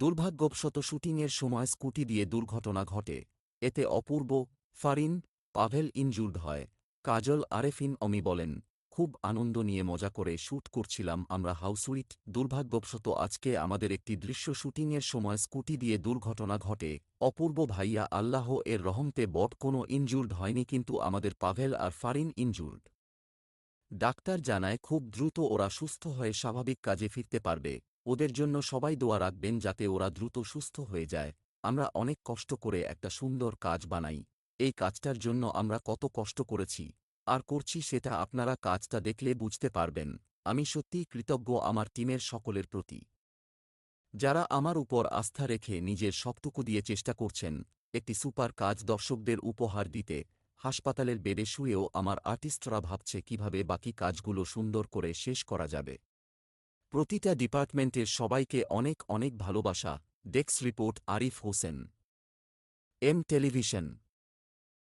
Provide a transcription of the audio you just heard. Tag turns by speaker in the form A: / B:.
A: দুর্ভাগ্যবশত শুটিংয়ের সময় স্কুটি দিয়ে দুর্ঘটনা ঘটে। এতে অপূর্ব, ফারিন, পাভেল ইনজুর্ড হয়। কাজল আরেফিন অমি বলেন, খুব আনন্দ নিয়ে মজা করে শ্যুট করছিলাম আমরা হাউসউইট। দুর্ভাগ্যবশত আজকে আমাদের একটি দৃশ্য শুটিংয়ের সময় স্কুটি দিয়ে দুর্ঘটনা ঘটে। অপূর্ব ভাইয়া আল্লাহ এর রহমতে বট কোনো ইনজুর্ড হয়নি কিন্তু আমাদের পাভেল আর ফারিন ইনজুর্ড। ডাক্তার জানায়, খুব দ্রুত ওরা সুস্থ হয়ে স্বাভাবিক কাজে ফিরতে পারবে। ওদের জন্য সবাই দোয়া রাখবেন যাতে ওরা দ্রুত সুস্থ হয়ে যায়। আমরা অনেক কষ্ট করে একটা সুন্দর কাজ বানাই। এই কাজটার জন্য আমরা কত কষ্ট করেছি। আর করছি সেটা আপনারা কাজটা দেখলে বুঝতে পারবেন। আমি সত্যিই কৃতজ্ঞ আমার টিমের সকলের প্রতি। যারা আমার উপর আস্থা রেখে নিজের সবটুকু দিয়ে চেষ্টা করছেন, একটি সুপার কাজ দর্শকদের উপহার দিতে, হাসপাতালের বেডে শুয়েও আমার আর্টিস্টরা ভাবছে কীভাবে বাকি কাজগুলো সুন্দর করে শেষ করা যাবে। প্রতিটা ডিপার্টমেন্টের সবাইকে অনেক অনেক ভালোবাসা। ডেক্স report Arif Hossain. M television.